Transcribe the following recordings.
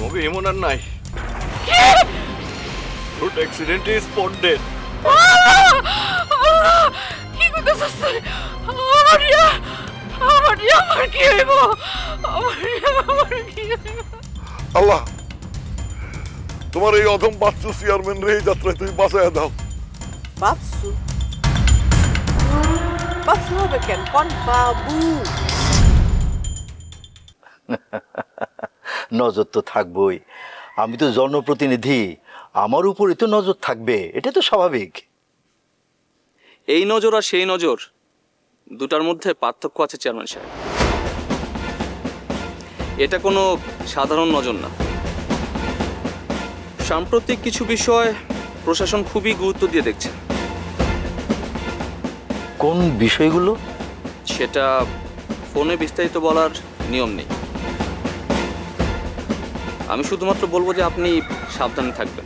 আমাকে এমন আর নাই রোড অ্যাক্সিডেন্টে স্পট ডেড আল্লাহ! কি করতেছিস তুই? আমার ইয়া, আমার ইয়া, আমার কি হইব? আমার ইয়া, আমার কি হইব? আল্লাহ তোমার এই অধম বাচ্চু চেয়ারম্যান রে এই যাত্রায় তুমি বাঁচাইয়া দাও বাপসু বাপসু হবে কেন কোন বাবু নজর তো থাকবই। আমি তো জনপ্রতিনিধি আমার উপরে তো নজর থাকবে এটা তো স্বাভাবিক। এই নজর আর সেই নজর দুটার মধ্যে পার্থক্য আছে চেয়ারম্যান সাহেব। এটা কোনো সাধারণ নজর না। সাম্প্রতিক কিছু বিষয় প্রশাসন খুবই গুরুত্ব দিয়ে দেখছে। কোন বিষয়গুলো? সেটা ফোনে বিস্তারিত বলার নিয়ম নেই। আমি শুধুমাত্র বলব যে আপনি সাবধানে থাকবেন।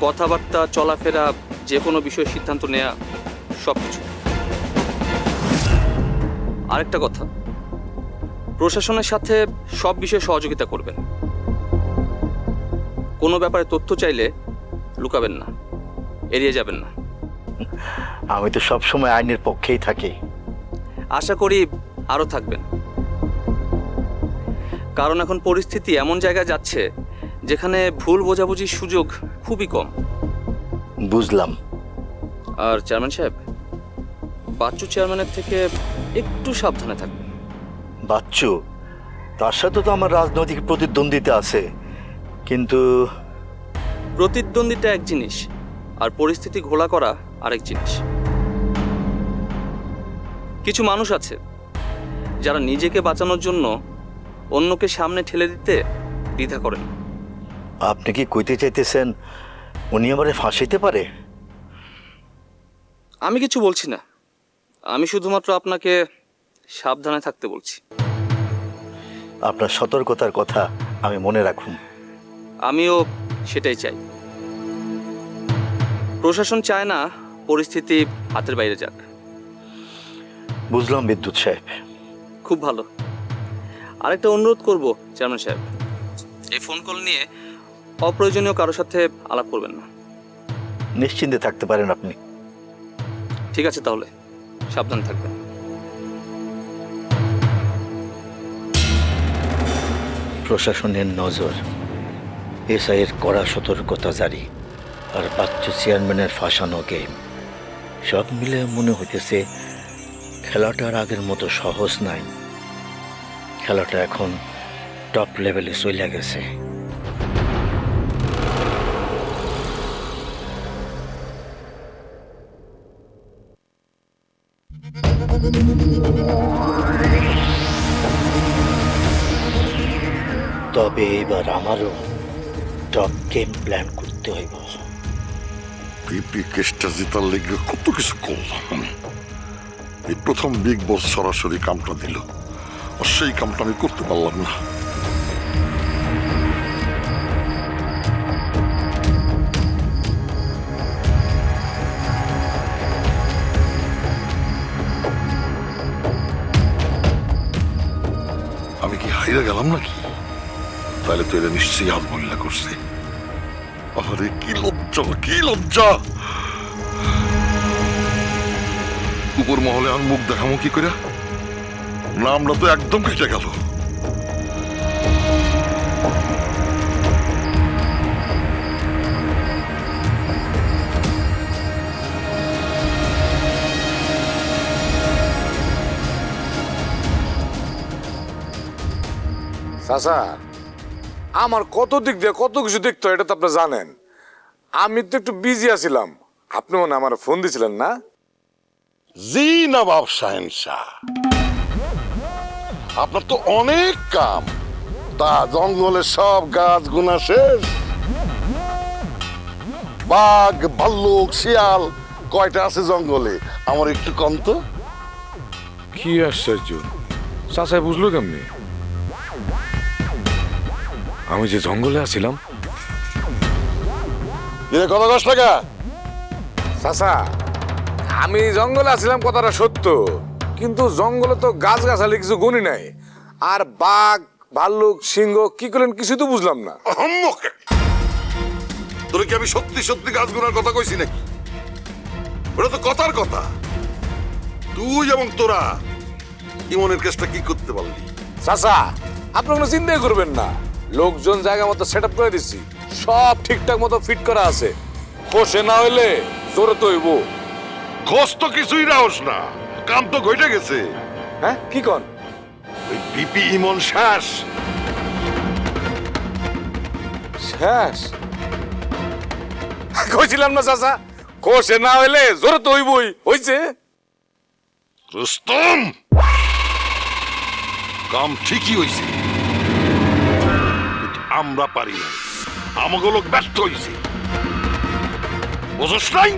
কথাবার্তা চলাফেরা যে কোনো বিষয়ে সিদ্ধান্ত নেওয়া সব কিছু আরেকটা কথা প্রশাসনের সাথে সব বিষয়ে সহযোগিতা করবেন। কোনো ব্যাপারে তথ্য চাইলে লুকাবেন না এড়িয়ে যাবেন না। আমি তো সব সময় আইনের পক্ষেই থাকি। আশা করি আরও থাকবেন। কারণ এখন পরিস্থিতি এমন জায়গায় যাচ্ছে যেখানে ভুল বোঝাবুঝির সুযোগ খুবই কম। বুঝলাম। আর চেয়ারম্যান সাহেব বাচ্চু চেয়ারম্যানের থেকে একটু সাবধানে থাকবেন। বাচ্চু তার সাথে তো আমার রাজনৈতিক প্রতিদ্বন্দ্বিতা আছে কিন্তু প্রতিদ্বন্দ্বিতা এক জিনিস আর পরিস্থিতি ঘোলা করা আরেক জিনিস। কিছু মানুষ আছে যারা নিজেকে বাঁচানোর জন্য অন্যকে সামনে ঠেলে দিতে দ্বিধা করেন। আপনি কি কইতে চাইতেছেন উনি আমারে ফাঁসাইতে পারে? আমি কিছু বলছি না। আমি শুধুমাত্র আপনাকে সাবধানে থাকতে বলছি। আপনার সতর্কতার কথা আমি মনে রাখুন। আমিও সেটাই চাই। প্রশাসন চায় না পরিস্থিতি হাতের বাইরে যাক। বুঝলাম বিদ্যুৎ সাহেব। খুব ভালো। আরেকটা অনুরোধ করব চেয়ারম্যান সাহেব। এই ফোন কল নিয়ে অপ্রয়োজনীয় কারোর সাথে আলাপ করবেন না। নিশ্চিন্তে থাকতে পারেন আপনি। ঠিক আছে তাহলে সাবধান থাকবেন। প্রশাসনের নজর এসআইয়ের কড়া সতর্কতা জারি আর বাচ্চু চেয়ারম্যানের ফাঁসানো গেম সব মিলে মনে হইতেছে খেলাটা আর আগের মতো সহজ নাই। খেলাটা এখন টপ লেভেলে চলে গেছে। তবে এবার আমারও টপ গেম প্ল্যান করতে হইব। পিপি কেসটা জেতার লেগে কত কিছু করলাম এই প্রথম বিগ বস সরাসরি কামটা দিল। সেই কামটা আমি করতে পারলাম না। আমি কি হাইরা গেলাম নাকি? তাহলে তো এটা নিশ্চয়ই আজমল্লা করছে। আরে কি লজ্জা কি লজ্জা! উপর মহলে আর মুখ দেখামো কি করে? নামটা তো একদম কেটে গেল। চাচা আমার কত দিক দিয়ে কত কিছু দেখতে হয় এটা তো আপনি জানেন। আমি তো একটু বিজি আছিলাম। আপনি মনে আমার ফোন দিছিলেন না? জি নবাব শাহেন শাহ। আপনার তো অনেক কাম। তা জঙ্গলে সব গাছ গুনা শেষ। বাঘ ভাল্লুক শিয়াল কয়টা আছে জঙ্গলে? আমার একটু কম তো। কি আশ্চর্য। চাচা বুঝলো কেমনি? আমি যে জঙ্গলে আছিলাম। এর কত দশ টাকা? চাচা আমি জঙ্গলে আছিলাম কথাটা সত্য। কিন্তু জঙ্গলে তো গাছ গাছালি কিছু গুণই নাই। আর বাঘ ভাল্লুক সিংহ কি করলেন কিছু তো বুঝলাম না। আহম্মকে তোরে কি আমি সত্যি সত্যি গাছ গুনার কথা কইছি নাকি? ওটা তো কথার কথা। তুই এবং তোরা ইমনের কেসটা কি করতে পারলি? চাচা আপনি কোনো চিন্তাই করবেন না। লোকজন জায়গা মতো সেট করে দিচ্ছি সব ঠিকঠাক মতো ফিট করা আছে। খসে না হইলে জোরে তো হইব খোঁজ তো কিছুই রাহস না। কাম তো ঘটে গেছে। হ্যাঁ কি কন ওই বিপি ইমন শেষ শ্বাস? কইছিলাম না চাচা। খসে না হইলে জোরে তো হইবই। হইছে? রুস্তম! কাম ঠিকই হইছে। আমরা পারি না আমাকে লোক ব্যস্ত হইছে। বুঝস নাই?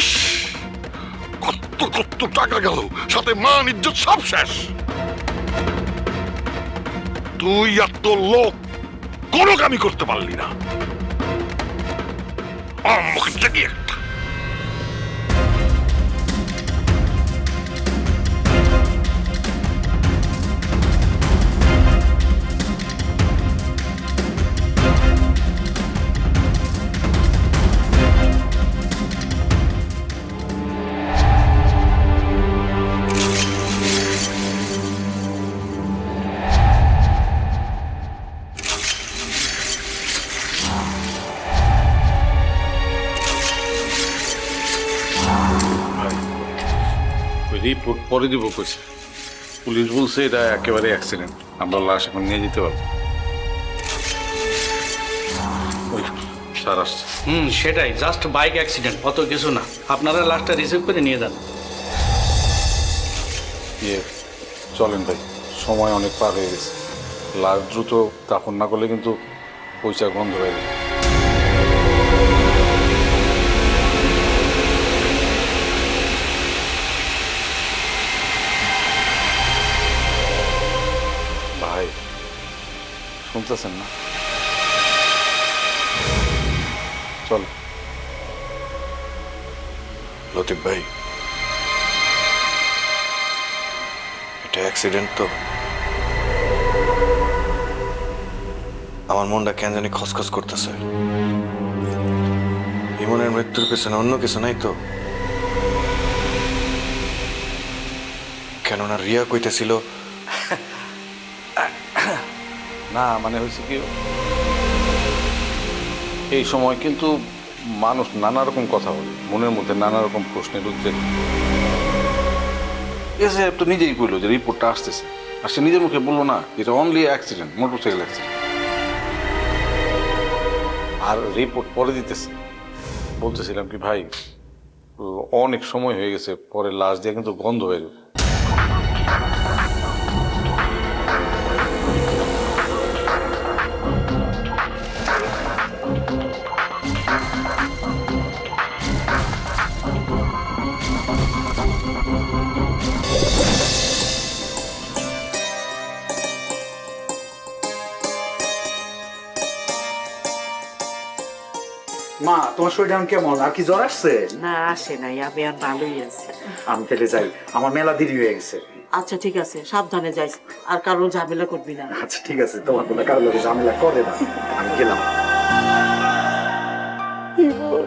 ইস, কত কত টাকা গেল। সাথে মান, ইজ্জত সব শেষ। তুই আর তোর লোক কোনো কামই করতে পারলি না। আমাকে কি পরে দিব কইছে। পুলিশ বলছে এটা একেবারে অ্যাক্সিডেন্ট আমরা লাশ এখন নিয়ে যেতে পারব। ওই স্যার আসছে। হুম সেটাই। জাস্ট বাইক অ্যাক্সিডেন্ট অত কিছু না। আপনারা লাস্টটা রিসিভ করে নিয়ে যান। ইয়ে চলেন ভাই। সময় অনেক পার হয়ে গেছে। লাশ দ্রুত দাফন না করলে কিন্তু পয়সা গন্ধ হয়ে যাবে শুনতেছেন না। চল। লতিফ ভাই, এটা অ্যাক্সিডেন্ট তো। আমার মনটা কেন জানি খসখস করতেছে। ইমনের মৃত্যুর পেছনে অন্য কিছু নাই তো। কেননা রিয়া কইতেছিল না মানে হয়েছে কি, এই সময় কিন্তু মানুষ নানা রকম কথা বলে, মনের মধ্যে নানা রকম প্রশ্নের উদ্বেগ এসে তো নিজেই বলল যে রিপোর্টটা আসতেছে, আর সে নিজের মুখে বলল না এটা অনলি অ্যাক্সিডেন্ট মোটরসাইকেল অ্যাক্সিডেন্ট আর রিপোর্ট পরে দিতেছে। বলতেছিলাম কি, ভাই, অনেক সময় হয়ে গেছে, পরে লাশ দিয়ে কিন্তু গন্ধ হয়ে যাবে। মা তোমার শরীর এখন কেমন? আর কি জ্বর আসছে? না আসে নাই আমি আর ভালোই আছি। আমি তাহলে যাই। আমার মেলা দেরি হয়ে গেছে। আচ্ছা ঠিক আছে সাবধানে যাইস আর কারও ঝামেলা করবি না। আচ্ছা ঠিক আছে তোমার কোনো কারও লোকে ঝামেলা করে না। আমি গেলাম। ও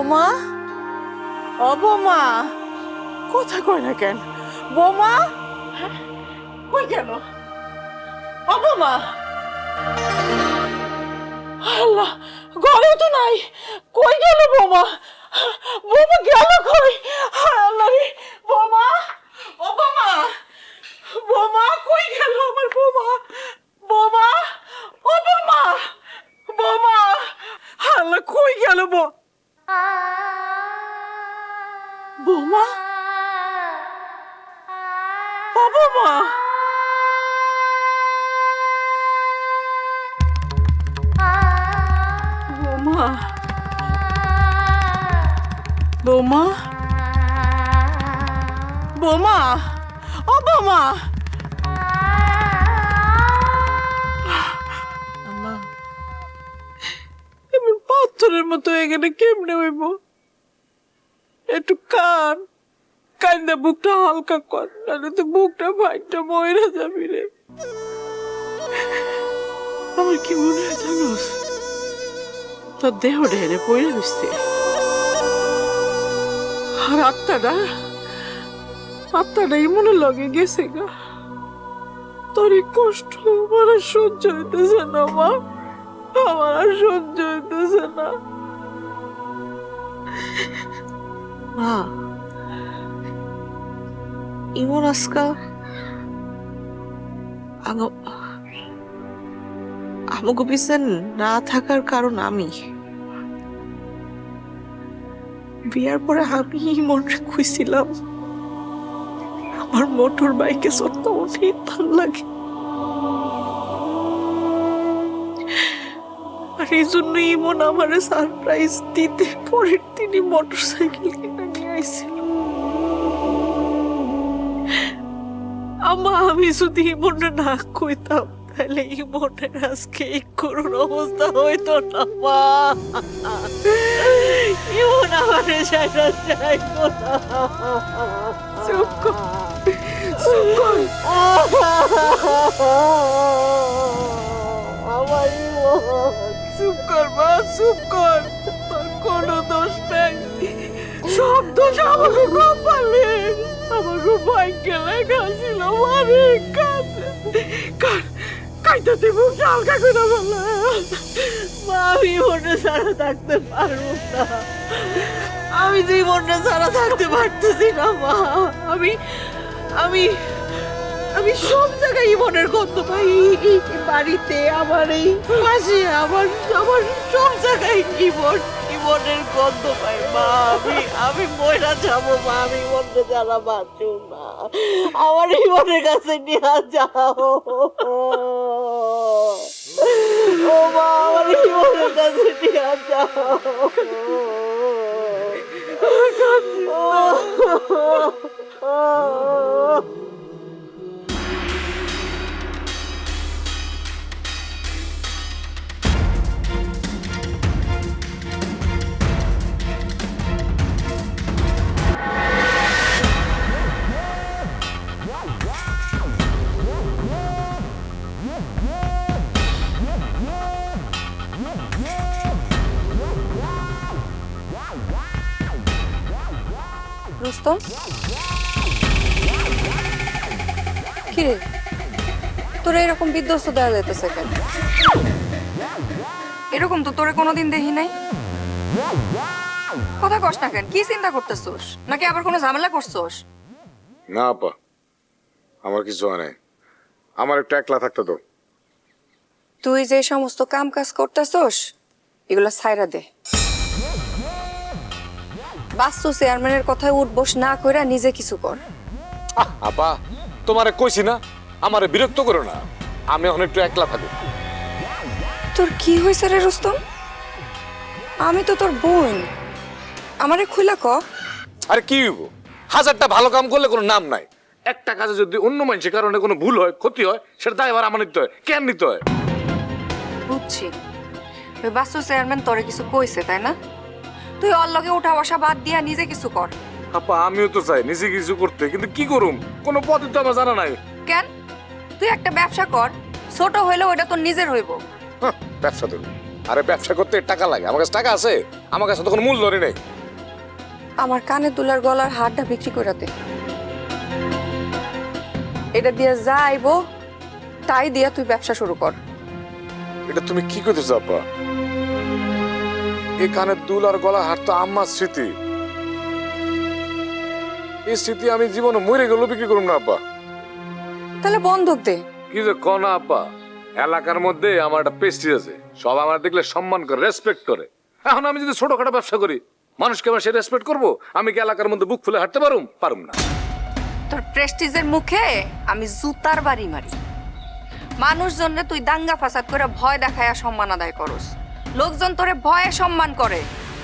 বৌমা? ও বৌমা কথা কয় না কেন? বৌমা? হ্যাঁ? কই কেন? ও বৌমা। আল্লাহ, ঘরেও তো নাই। কই গেল বৌমা? বৌমা গেল কই? আল্লাহ রে, বৌমা। ও বৌমা বৌমা, কই গেল আমার বৌমা? বৌমা, ও বৌমা বৌমা। আল্লাহ, কই গেল বৌ বৌমা? বৌমা। বৌমা। বৌমা। বৌমা। ও বৌমা। পাথরের মতো গেলে কেমনে হইব? একটু কান কান্দা বুকটা হালকা কর, নাহলে তো বুকটা ভাইটা ময়রা যাবি রে। আমার কি মনে হয় জানোস? তোর দেহ ঢেলে পড়ে রয়েছে আর আত্মাটা আত্মাটা মনে লগে গেছে গা। তোর এই কষ্ট আমার সহ্য হইতেছে না, মা। আমার সহ্য হইতেছে না। মা ইমন আজকা আমাকে পিছনে না থাকার কারণ আমি। বিয়ার পরে আমি ইমনরে খুঁজছিলাম। আমার মোটর বাইকে সত্য অনেক ভালো লাগে। আর এই জন্য ইমন আমারে সারপ্রাইজ দিতে পরের দিনই মোটর সাইকেল কিনে নিয়ে আইছিল আমা আমি যদি ইমনে না কইতাম তাহলে ইমনের আজকে এই করুণ অবস্থা হইতো না মা ইমন আমারে সাইরা যাইতো না। চুপ কর। চুপ কর। আমার ইমন। চুপ কর মা চুপ কর। ভাগ্যে লেখা ছিল কাঁদে। কার কাইতে দিব হালকা করে বলে। আমি মনে ছাড়া থাকতে পারব না। আমি মনে ছাড়া থাকতে পারতেছি না, মা। আমি আমি আমি সব জায়গায় ইমনের গন্ধ পাই। এই বাড়িতে, আমার এই পাশে, আমার আমার সব জায়গায় ইমন ইমনের গন্ধ পাই মা আমি আমি ময়রা যাব মা আমি ইমনকে যারা বাঁচু না আমার ইমনের কাছে নিয়ে যাও ও মা আমার ইমনের কাছে নিয়ে যাও রুস্তম কিরে? তোর এরকম বিধ্বস্ত দেওয়া যাইতেছে কেন? এরকম তো তোরে কোনোদিন দেখি নাই। কথা কস না কেন কি চিন্তা করতেছোস? নাকি আবার কোনো ঝামেলা করছোস? না আপা। আমার কিছু হয় নাই। আমার একটু একলা থাকতে তো তুই যে সমস্ত কাম কাজ করতেছোস এগুলা ছাইরা দে। বাস্তু চেয়ারম্যানের কথায় উঠবোস না কইরা নিজে কিছু কর। আপা তোমারে কইছি না আমারে বিরক্ত করো না। আমি এখন একটু একলা থাকি তোর কি হয়েছে রে রুস্তম? আমি তো তোর বোন। আমারে খুলা ক? আরে কি হইব? হাজারটা ভালো কাম করলে কোনো নাম নাই। একটা কাজে যদি অন্য মানুষের কারণে কোনো ভুল হয় ক্ষতি হয় সেটা দায় এবার আমার নিতে হয়। কেন নিতে হয়? বুঝছি। ওই বাস্তু চেয়ারম্যান তোরে কিছু কইছে তাই না? তুই ওর লগে উঠা বসা বাদ দিয়া নিজে কিছু কর। আপা আমিও তো চাই নিজে কিছু করতে কিন্তু কি করুম? কোনো পথে তো আমার জানা নাই। কেন? তুই একটা ব্যবসা কর ছোট হইলেও ওটা তোর নিজের হইব। হাহ, ব্যবসা দেবো আরে ব্যবসা করতে টাকা লাগে আমার কাছে টাকা আছে আমার কাছে তো কোনো মূল ধরে নেই। আমার কানে দুলার গলার হারটা বিক্রি করে দে। এটা দিয়ে যা আইবো তাই দিয়া তুই ব্যবসা শুরু কর। এটা তুমি কি করতেছো আপা? এই কানের দুল আর গলা হাত তো আম্মার স্মৃতি। এই স্মৃতি আমি জীবনে মরে গেলেও বিক্রি করুম না আপা তাহলে বন্ধক দে। কি যে কনা আপা এলাকার মধ্যে আমার একটা পেস্টিজ আছে। সব আমার দেখলে সম্মান করে রেসপেক্ট করে। এখন আমি যদি ছোটখাটো ব্যবসা করি মানুষকে আমার সে রেসপেক্ট করব? আমি কি এলাকার মধ্যে বুক ফুলে হাঁটতে পারুম? পারুম না। তোর প্রেস্টিজের মুখে আমি জুতার বাড়ি মারি। মানুষজনরে তুই দাঙ্গা ফাসাদ করে ভয় দেখায়া সম্মান আদায় করস। লোকজন তোরে ভয়ে সম্মান করে।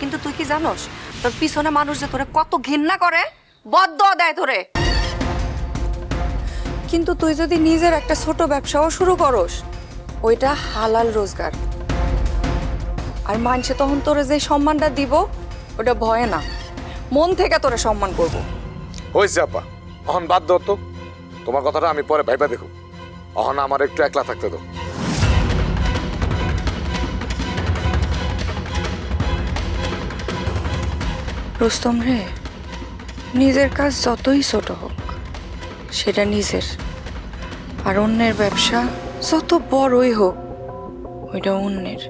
কিন্তু তুই কি জানোস, তোর পিছনে মানুষ যে তোরে কত ঘৃণা করে বদ্ধ দেয় তোরে। কিন্তু তুই যদি নিজের একটা ছোট ব্যবসাও শুরু করস, ওইটা হালাল রোজগার। আর মানুষে তখন তোরে যে সম্মানটা দিব, ওটা ভয়ে না। মন থেকে তোরে সম্মান করব। হয়েছে আপা, অহন বাদ দাও তো। তোমার কথাটা আমি পরে ভাইবা দেখো অহন আমার একটু একলা থাকতে দাও। রুস্তম রে। নিজের কাজ যতই ছোট হোক, সেটা নিজের। আর অন্যের ব্যবসা যত বড়ই হোক, ওইটা অন্যের।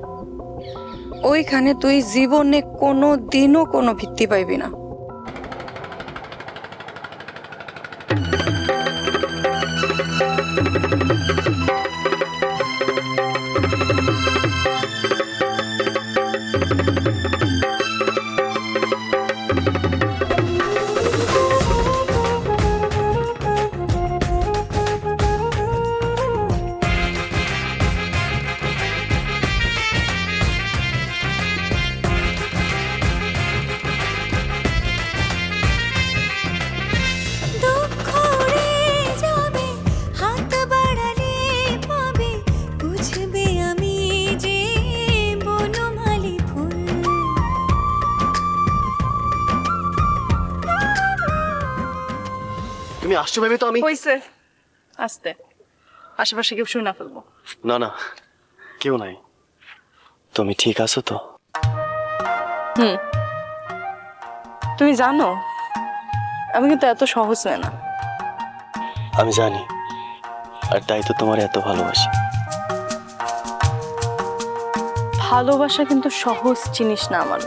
ওইখানে তুই জীবনে কোনো দিনও কোনো ভিত্তি পাইবি না। আসছো ভেবে তো আমি। হইছে। আস্তে। আশেপাশে কেউ শুনে না ফেলব। না না কেউ নাই। তুমি ঠিক আছো তো? হুম। তুমি জানো আমি কিন্তু এত সহজ নয় না। আমি জানি আর তাই তো তোমার এত ভালোবাসি। ভালোবাসা কিন্তু সহজ জিনিস না আমার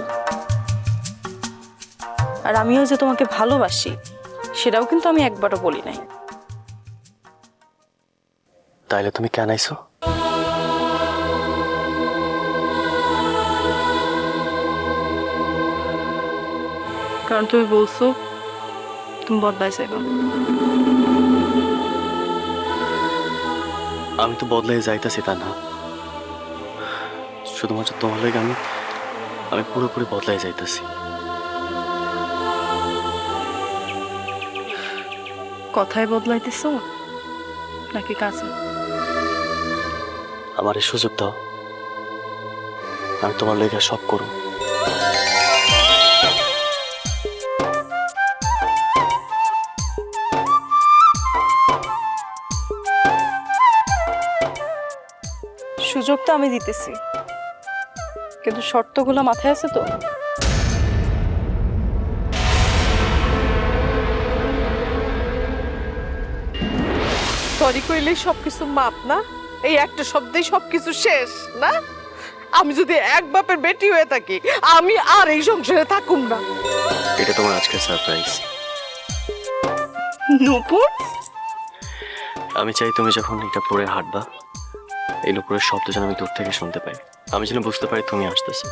আর আমিও যে তোমাকে ভালোবাসি সেটাও কিন্তু আমি একবারও বলি নাই। তাইলে তুমি কেন আইছো? কারণ তুমি বলছো তুমি বদলাইছে এখন আমি তো বদলাই যাইতাছি তা না শুধুমাত্র তোমার লাগে আমি আমি পুরোপুরি বদলাই যাইতাছি। কথায় বদলাইতেছো? নাকি কাজে? আমার এই সুযোগ দাও। আমি তোমার লেগে সব করব। সুযোগ তো আমি দিতেছি। কিন্তু শর্তগুলো মাথায় আছে তো? সরি কইলেই সবকিছু মাপ না? এই একটা শব্দেই সবকিছু শেষ না? আমি যদি এক বাপের বেটি হয়ে থাকি আমি আর এই সংসারে থাকুম না। এটা তোমার আজকের সারপ্রাইজ নূপুর? আমি চাই তুমি যখন এটা পরে হাঁটবা এই নুপুরের শব্দ যেন আমি দূর থেকে শুনতে পাই। আমি যেন বুঝতে পারি তুমি আসতেছো।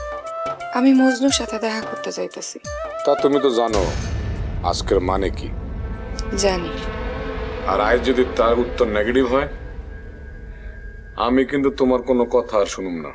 আমি মজনুর সাথে দেখা করতে যাইতেছি। তা তুমি তো জানো আজকের মানে কি? জানি। আর আজ যদি তার উত্তর নেগেটিভ হয়, আমি কিন্তু তোমার কোনো কথা আর শুনুম না।